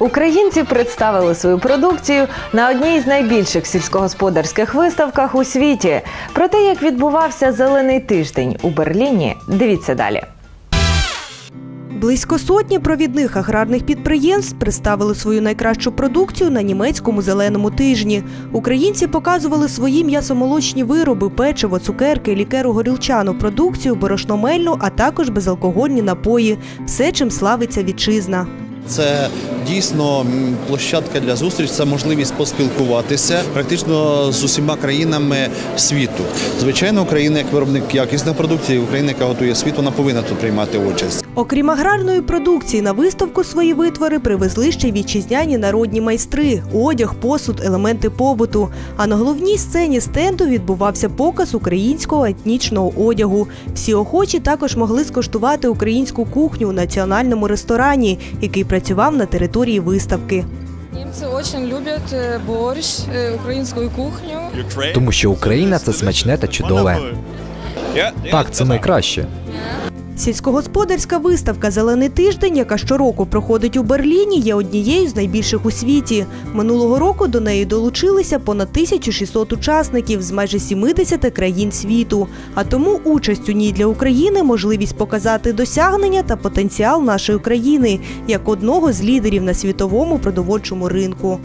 Українці представили свою продукцію на одній з найбільших сільськогосподарських виставках у світі. Про те, як відбувався зелений тиждень у Берліні, дивіться далі. Близько сотні провідних аграрних підприємств представили свою найкращу продукцію на німецькому зеленому тижні. Українці показували свої м'ясомолочні вироби, печиво, цукерки, лікеру горілчану продукцію, борошномельну, а також безалкогольні напої. Все, чим славиться вітчизна. Це дійсно площадка для зустріч, це можливість поспілкуватися практично з усіма країнами світу. Звичайно, Україна як виробник якісних продуктів, Україна, яка готує світ, вона повинна тут приймати участь. Окрім аграрної продукції, на виставку свої витвори привезли ще й вітчизняні народні майстри, одяг, посуд, елементи побуту. А на головній сцені стенду відбувався показ українського етнічного одягу. Всі охочі також могли скуштувати українську кухню у національному ресторані, який працював на території виставки. Німці дуже люблять е, борщ, українською українську кухню. Тому що Україна це смачне та чудове. Так, це найкраще. Сільськогосподарська виставка Зелений тиждень, яка щороку проходить у Берліні, є однією з найбільших у світі. Минулого року до неї долучилися понад 1600 учасників з майже 70 країн світу. А тому участь у ній для України можливість показати досягнення та потенціал нашої країни як одного з лідерів на світовому продовольчому ринку.